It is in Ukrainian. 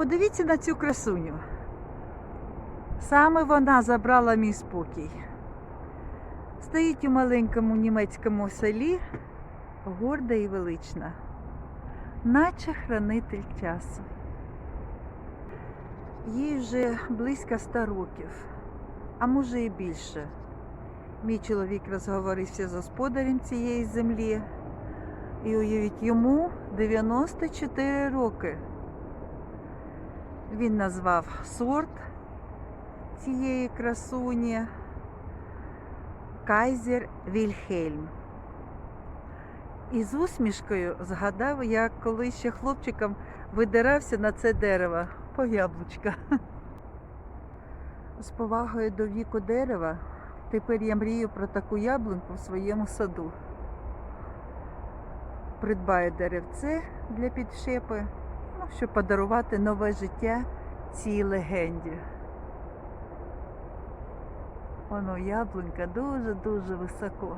Подивіться на цю красуню. Саме вона забрала мій спокій. Стоїть у маленькому німецькому селі, горда і велична, наче хранитель часу. Їй вже близько ста років, а може і більше. Мій чоловік розговорився з господарем цієї землі, і уявіть, йому 94 роки. Він назвав сорт цієї красуні Кайзер Вільхельм. І з усмішкою згадав, як коли ще хлопчиком видирався на це дерево по яблучка. З повагою до віку дерева тепер я мрію про таку яблуньку в своєму саду. Придбаю деревце для підшепи, щоб подарувати нове життя цій легенді. Воно яблунька дуже-дуже високо.